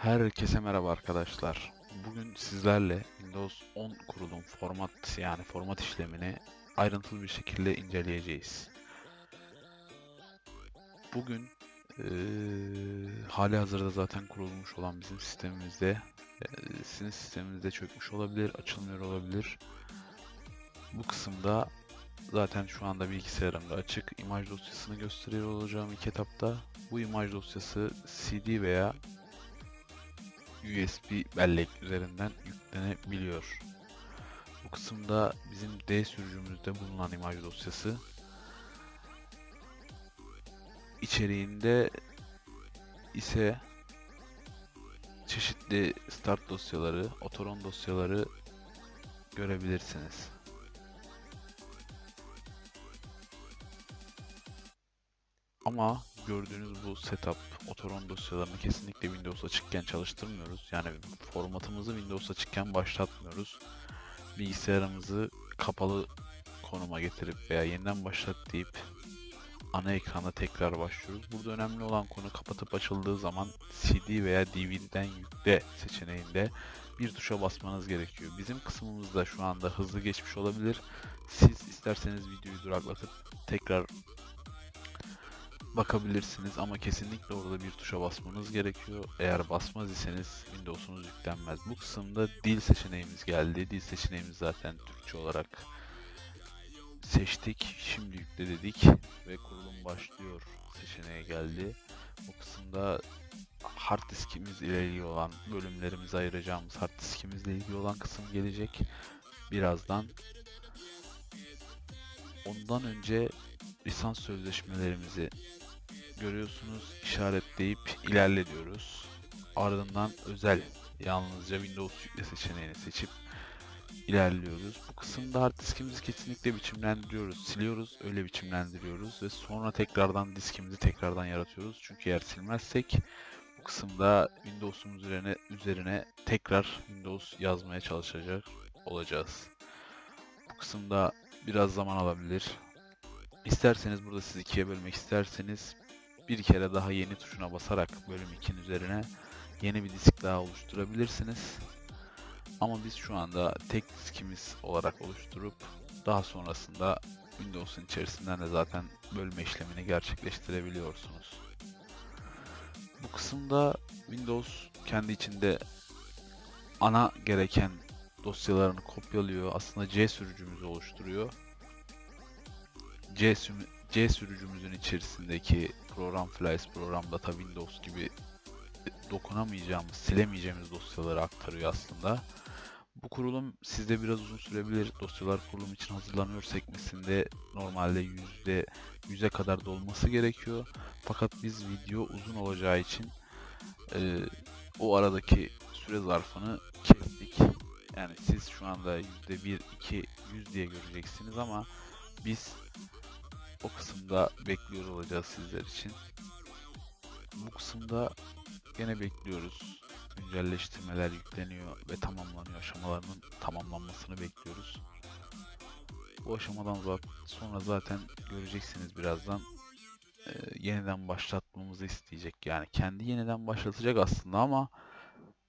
Herkese merhaba arkadaşlar. Bugün sizlerle Windows 10 kurulum format yani format işlemini ayrıntılı bir şekilde inceleyeceğiz. Bugün eee hali hazırda zaten kurulmuş olan bizim sistemimizde eee, sizin sisteminizde çökmüş olabilir, açılmıyor olabilir. Bu kısımda zaten şu anda bilgisayarımda açık imaj dosyasını gösteriyor olacağım ilk etapta. Bu imaj dosyası CD veya USB bellek üzerinden yüklenebiliyor. Bu kısımda bizim D sürücümüzde bulunan imaj dosyası içeriğinde ise çeşitli start dosyaları, otoron dosyaları görebilirsiniz. Ama gördüğünüz bu setup, otoron dosyalarını kesinlikle Windows açıkken çalıştırmıyoruz. Yani formatımızı Windows açıkken başlatmıyoruz. Bilgisayarımızı kapalı konuma getirip veya yeniden başlat deyip ana ekrana tekrar başlıyoruz. Burada önemli olan konu kapatıp açıldığı zaman CD veya DVD'den yükle seçeneğinde bir tuşa basmanız gerekiyor. Bizim kısmımızda şu anda hızlı geçmiş olabilir. Siz isterseniz videoyu duraklatıp tekrar bakabilirsiniz ama kesinlikle orada bir tuşa basmanız gerekiyor. Eğer basmaz iseniz Windows'unuz yüklenmez. Bu kısımda dil seçeneğimiz geldi. Dil seçeneğimiz zaten Türkçe olarak seçtik. Şimdi yükle dedik ve kurulum başlıyor seçeneğe geldi. Bu kısımda hard diskimiz ile ilgili olan bölümlerimizi ayıracağımız hard diskimizle ilgili olan kısım gelecek birazdan. Ondan önce lisans sözleşmelerimizi görüyorsunuz işaretleyip ilerle diyoruz. Ardından özel yalnızca Windows yükle seçeneğini seçip ilerliyoruz. Bu kısımda hard diskimizi kesinlikle biçimlendiriyoruz. Siliyoruz, öyle biçimlendiriyoruz ve sonra tekrardan diskimizi tekrardan yaratıyoruz. Çünkü eğer silmezsek bu kısımda Windows'umuz üzerine, üzerine tekrar Windows yazmaya çalışacak olacağız. Bu kısımda biraz zaman alabilir. İsterseniz burada siz ikiye bölmek isterseniz bir kere daha yeni tuşuna basarak bölüm 2'nin üzerine yeni bir disk daha oluşturabilirsiniz. Ama biz şu anda tek diskimiz olarak oluşturup daha sonrasında Windows'un içerisinden de zaten bölme işlemini gerçekleştirebiliyorsunuz. Bu kısımda Windows kendi içinde ana gereken dosyalarını kopyalıyor. Aslında C sürücümüzü oluşturuyor. C, C sürücümüzün içerisindeki program files, program data Windows gibi dokunamayacağımız, silemeyeceğimiz dosyaları aktarıyor aslında. Bu kurulum sizde biraz uzun sürebilir. Dosyalar kurulum için hazırlanıyor sekmesinde normalde yüzde yüze kadar dolması gerekiyor. Fakat biz video uzun olacağı için e, o aradaki süre zarfını kestik. Yani siz şu anda yüzde bir, iki, yüz diye göreceksiniz ama biz o kısımda bekliyor olacağız sizler için. Bu kısımda gene bekliyoruz. Güncelleştirmeler yükleniyor ve tamamlanıyor. Aşamalarının tamamlanmasını bekliyoruz. Bu aşamadan sonra zaten göreceksiniz birazdan e, yeniden başlatmamızı isteyecek. Yani kendi yeniden başlatacak aslında ama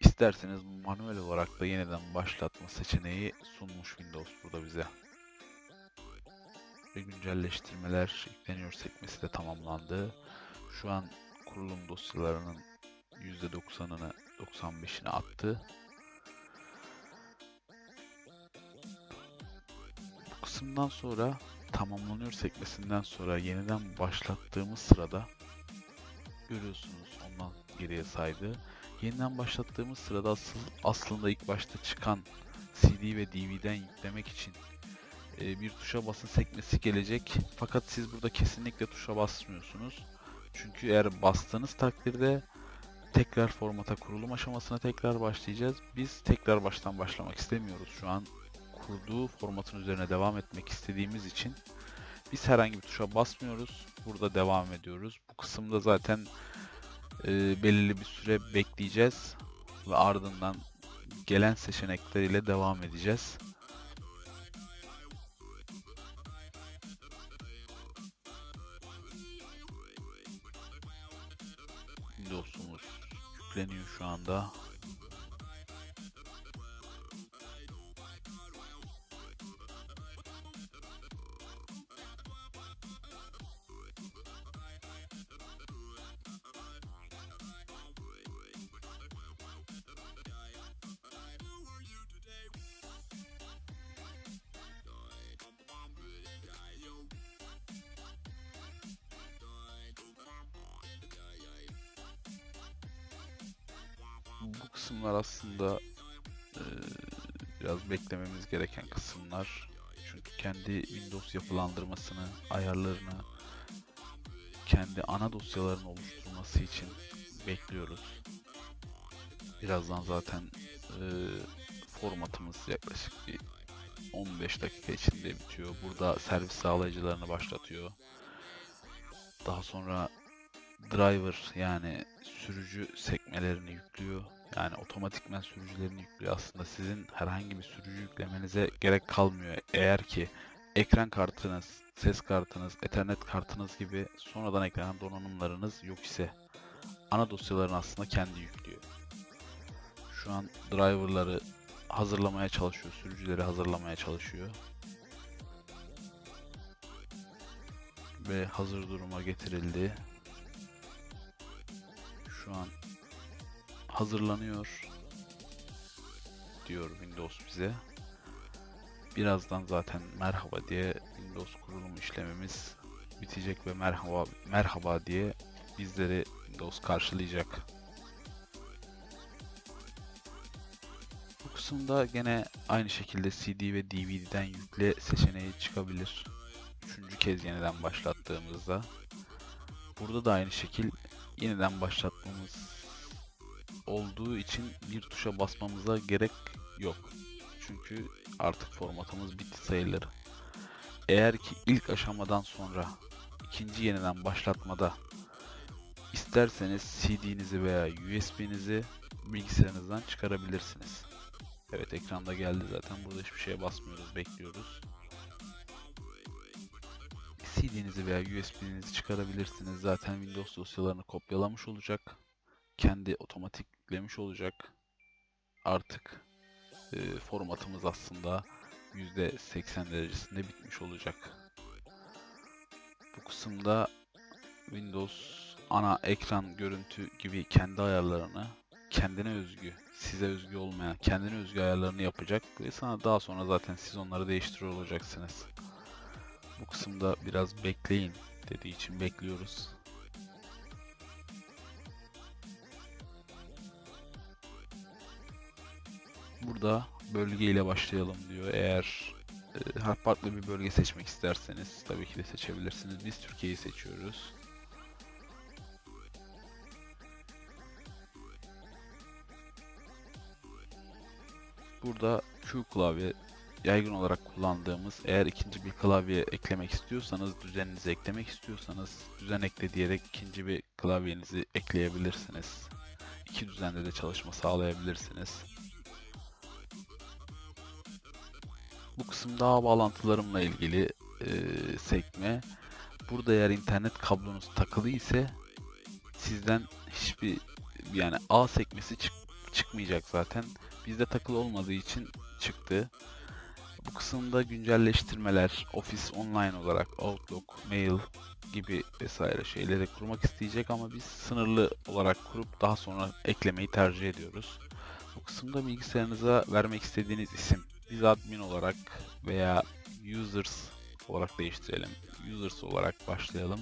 isterseniz manuel olarak da yeniden başlatma seçeneği sunmuş Windows burada bize ve güncelleştirmeler yükleniyor sekmesi de tamamlandı. Şu an kurulum dosyalarının %90'ını 95'ini attı. Bu kısımdan sonra tamamlanıyor sekmesinden sonra yeniden başlattığımız sırada görüyorsunuz ondan geriye saydı. Yeniden başlattığımız sırada asıl, aslında ilk başta çıkan CD ve DVD'den yüklemek için e, bir tuşa basın sekmesi gelecek. Fakat siz burada kesinlikle tuşa basmıyorsunuz. Çünkü eğer bastığınız takdirde tekrar formata kurulum aşamasına tekrar başlayacağız. Biz tekrar baştan başlamak istemiyoruz. Şu an kurduğu formatın üzerine devam etmek istediğimiz için biz herhangi bir tuşa basmıyoruz. Burada devam ediyoruz. Bu kısımda zaten e, belirli bir süre bekleyeceğiz ve ardından gelen seçenekler ile devam edeceğiz. Şu anda. Kısımlar aslında eee, biraz beklememiz gereken kısımlar. Çünkü kendi Windows yapılandırmasını, ayarlarını, kendi ana dosyalarını oluşturması için bekliyoruz. Birazdan zaten eee, formatımız yaklaşık bir 15 dakika içinde bitiyor. Burada servis sağlayıcılarını başlatıyor. Daha sonra driver yani sürücü sekmelerini yüklüyor. Yani otomatikmen sürücülerini yüklüyor. Aslında sizin herhangi bir sürücü yüklemenize gerek kalmıyor. Eğer ki ekran kartınız, ses kartınız, ethernet kartınız gibi sonradan eklenen donanımlarınız yok ise ana dosyalarını aslında kendi yüklüyor. Şu an driverları hazırlamaya çalışıyor, sürücüleri hazırlamaya çalışıyor. Ve hazır duruma getirildi. Şu an hazırlanıyor diyor Windows bize. Birazdan zaten merhaba diye Windows kurulum işlemimiz bitecek ve merhaba merhaba diye bizleri Windows karşılayacak. Bu kısımda gene aynı şekilde CD ve DVD'den yükle seçeneği çıkabilir. Üçüncü kez yeniden başlattığımızda. Burada da aynı şekil yeniden başlatmamız olduğu için bir tuşa basmamıza gerek yok. Çünkü artık formatımız bitti sayılır. Eğer ki ilk aşamadan sonra ikinci yeniden başlatmada isterseniz CD'nizi veya USB'nizi bilgisayarınızdan çıkarabilirsiniz. Evet ekranda geldi zaten. Burada hiçbir şeye basmıyoruz, bekliyoruz. CD'nizi veya USB'nizi çıkarabilirsiniz. Zaten Windows dosyalarını kopyalamış olacak. Kendi otomatik yüklemiş olacak. Artık e, formatımız aslında %80 derecesinde bitmiş olacak. Bu kısımda Windows ana ekran görüntü gibi kendi ayarlarını kendine özgü, size özgü olmayan, kendine özgü ayarlarını yapacak ve sana daha sonra zaten siz onları değiştiriyor olacaksınız. Bu kısımda biraz bekleyin dediği için bekliyoruz. Burada bölge ile başlayalım diyor. Eğer e, farklı bir bölge seçmek isterseniz tabii ki de seçebilirsiniz. Biz Türkiye'yi seçiyoruz. Burada Q klavye yaygın olarak kullandığımız eğer ikinci bir klavye eklemek istiyorsanız düzeninize eklemek istiyorsanız düzen ekle diyerek ikinci bir klavyenizi ekleyebilirsiniz. İki düzende de çalışma sağlayabilirsiniz. Bu kısımda ağ bağlantılarımla ilgili e, sekme. Burada eğer internet kablonuz takılı ise sizden hiçbir yani ağ sekmesi çık- çıkmayacak zaten. Bizde takılı olmadığı için çıktı. Bu kısımda güncelleştirmeler, Office Online olarak Outlook, Mail gibi vesaire şeyleri kurmak isteyecek ama biz sınırlı olarak kurup daha sonra eklemeyi tercih ediyoruz. Bu kısımda bilgisayarınıza vermek istediğiniz isim. Biz admin olarak veya users olarak değiştirelim. Users olarak başlayalım.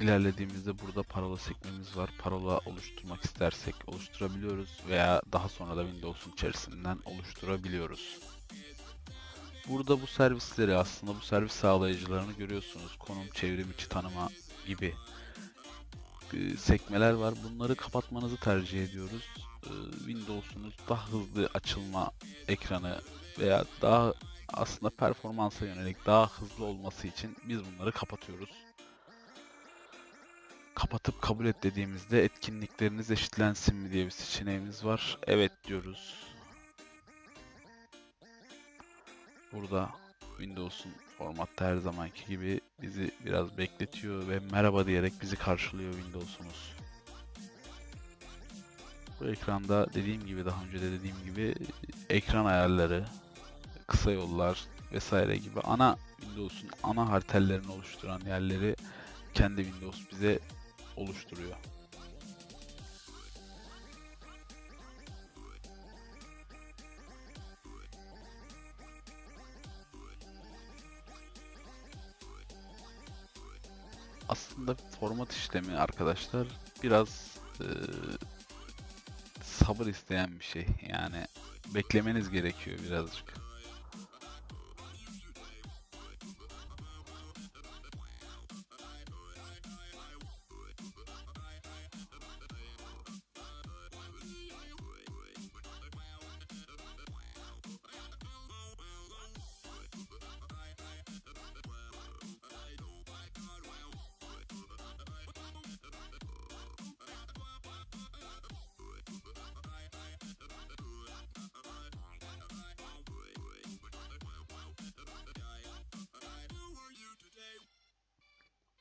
İlerlediğimizde burada parola sekmemiz var. Parola oluşturmak istersek oluşturabiliyoruz veya daha sonra da Windows'un içerisinden oluşturabiliyoruz. Burada bu servisleri aslında bu servis sağlayıcılarını görüyorsunuz. Konum, çevrim içi tanıma gibi e, sekmeler var. Bunları kapatmanızı tercih ediyoruz. E, Windows'unuz daha hızlı açılma ekranı veya daha aslında performansa yönelik daha hızlı olması için biz bunları kapatıyoruz kapatıp kabul et dediğimizde etkinlikleriniz eşitlensin mi diye bir seçeneğimiz var. Evet diyoruz. Burada Windows'un formatta her zamanki gibi bizi biraz bekletiyor ve merhaba diyerek bizi karşılıyor Windows'umuz. Bu ekranda dediğim gibi daha önce de dediğim gibi ekran ayarları, kısa yollar vesaire gibi ana Windows'un ana haritellerini oluşturan yerleri kendi Windows bize oluşturuyor. Aslında format işlemi arkadaşlar biraz eee, sabır isteyen bir şey. Yani beklemeniz gerekiyor birazcık.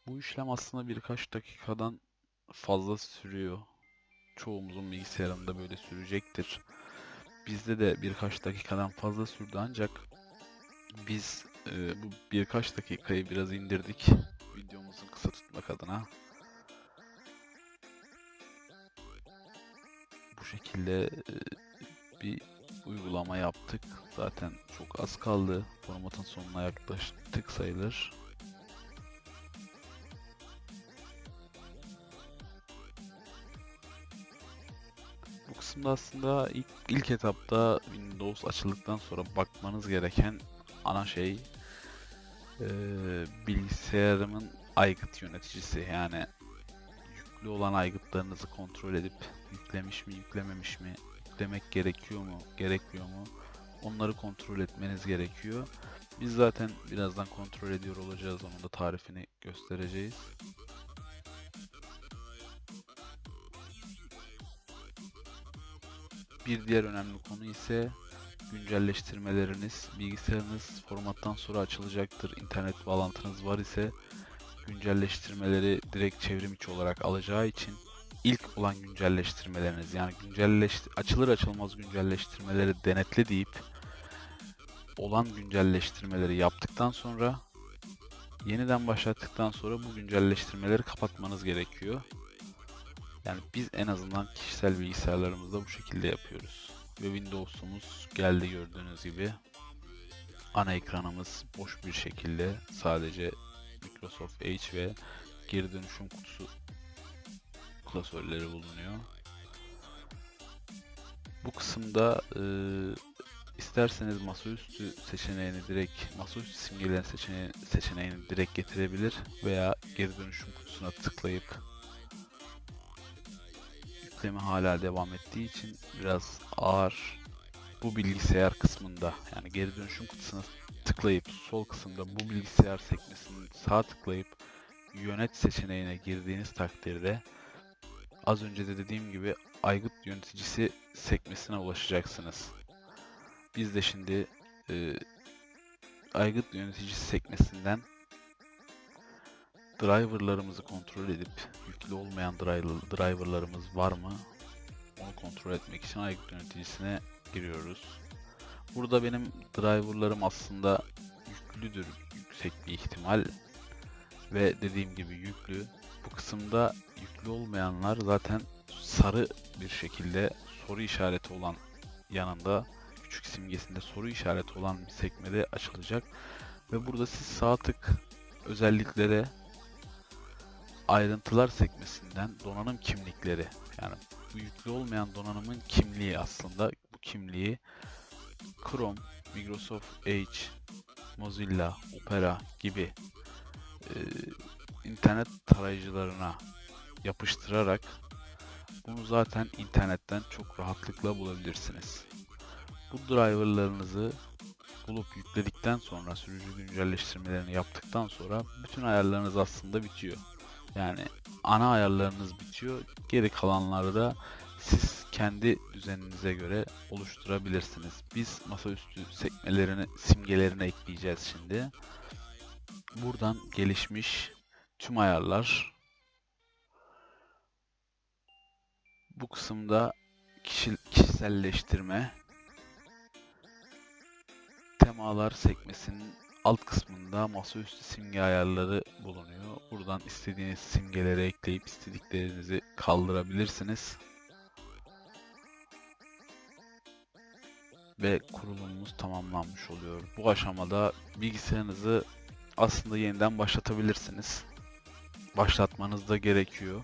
Bu işlem aslında birkaç dakikadan fazla sürüyor. Çoğumuzun bilgisayarında böyle sürecektir. Bizde de birkaç dakikadan fazla sürdü ancak biz e, bu birkaç dakikayı biraz indirdik videomuzu kısa tutmak adına. Bu şekilde e, bir uygulama yaptık. Zaten çok az kaldı. Formatın sonuna yaklaştık sayılır. Kısımda aslında ilk, ilk etapta Windows açıldıktan sonra bakmanız gereken ana şey eee, bilgisayarımın aygıt yöneticisi. Yani yüklü olan aygıtlarınızı kontrol edip yüklemiş mi, yüklememiş mi, yüklemek gerekiyor mu, gerekmiyor mu onları kontrol etmeniz gerekiyor. Biz zaten birazdan kontrol ediyor olacağız. Onun da tarifini göstereceğiz. Bir diğer önemli konu ise güncelleştirmeleriniz. Bilgisayarınız formattan sonra açılacaktır. İnternet bağlantınız var ise güncelleştirmeleri direkt çevrim içi olarak alacağı için ilk olan güncelleştirmeleriniz yani güncelleş açılır açılmaz güncelleştirmeleri denetle deyip olan güncelleştirmeleri yaptıktan sonra yeniden başlattıktan sonra bu güncelleştirmeleri kapatmanız gerekiyor. Yani biz en azından kişisel bilgisayarlarımızda bu şekilde yapıyoruz. Ve Windows'umuz geldi gördüğünüz gibi. Ana ekranımız boş bir şekilde sadece Microsoft Edge ve geri dönüşüm kutusu klasörleri bulunuyor. Bu kısımda e, isterseniz masaüstü seçeneğini direkt masaüstü simgelerin seçeneğini, seçeneğini direkt getirebilir veya geri dönüşüm kutusuna tıklayıp yükleme hala devam ettiği için biraz ağır bu bilgisayar kısmında yani geri dönüşüm kutusuna tıklayıp sol kısımda bu bilgisayar sekmesini sağ tıklayıp yönet seçeneğine girdiğiniz takdirde az önce de dediğim gibi aygıt yöneticisi sekmesine ulaşacaksınız. Biz de şimdi e, aygıt yöneticisi sekmesinden driverlarımızı kontrol edip yüklü olmayan driver, driverlarımız var mı onu kontrol etmek için aygıt yöneticisine giriyoruz. Burada benim driverlarım aslında yüklüdür yüksek bir ihtimal ve dediğim gibi yüklü. Bu kısımda yüklü olmayanlar zaten sarı bir şekilde soru işareti olan yanında küçük simgesinde soru işareti olan bir sekmede açılacak ve burada siz sağ tık özelliklere ayrıntılar sekmesinden donanım kimlikleri yani yüklü olmayan donanımın kimliği aslında bu kimliği Chrome, Microsoft Edge, Mozilla, Opera gibi e, internet tarayıcılarına yapıştırarak bunu zaten internetten çok rahatlıkla bulabilirsiniz. Bu driverlarınızı bulup yükledikten sonra sürücü güncelleştirmelerini yaptıktan sonra bütün ayarlarınız aslında bitiyor. Yani ana ayarlarınız bitiyor. Geri kalanları da siz kendi düzeninize göre oluşturabilirsiniz. Biz masaüstü sekmelerini, simgelerini ekleyeceğiz şimdi. Buradan gelişmiş tüm ayarlar. Bu kısımda kişi, kişiselleştirme. Temalar sekmesinin alt kısmında masaüstü simge ayarları bulunuyor. Buradan istediğiniz simgeleri ekleyip istediklerinizi kaldırabilirsiniz. Ve kurulumumuz tamamlanmış oluyor. Bu aşamada bilgisayarınızı aslında yeniden başlatabilirsiniz. Başlatmanız da gerekiyor.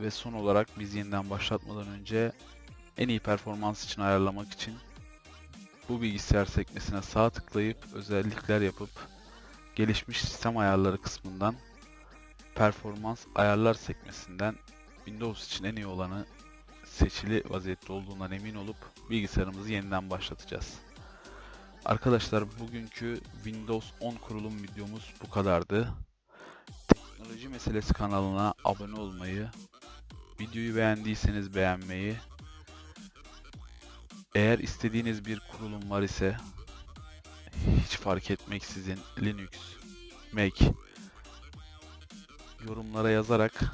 Ve son olarak biz yeniden başlatmadan önce en iyi performans için ayarlamak için bu bilgisayar sekmesine sağ tıklayıp özellikler yapıp gelişmiş sistem ayarları kısmından performans ayarlar sekmesinden Windows için en iyi olanı seçili vaziyette olduğundan emin olup bilgisayarımızı yeniden başlatacağız. Arkadaşlar bugünkü Windows 10 kurulum videomuz bu kadardı. Teknoloji Meselesi kanalına abone olmayı, videoyu beğendiyseniz beğenmeyi, eğer istediğiniz bir kurulum var ise hiç fark etmeksizin Linux, Mac yorumlara yazarak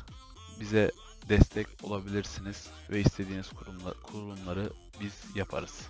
bize destek olabilirsiniz ve istediğiniz kurumla- kurulumları biz yaparız.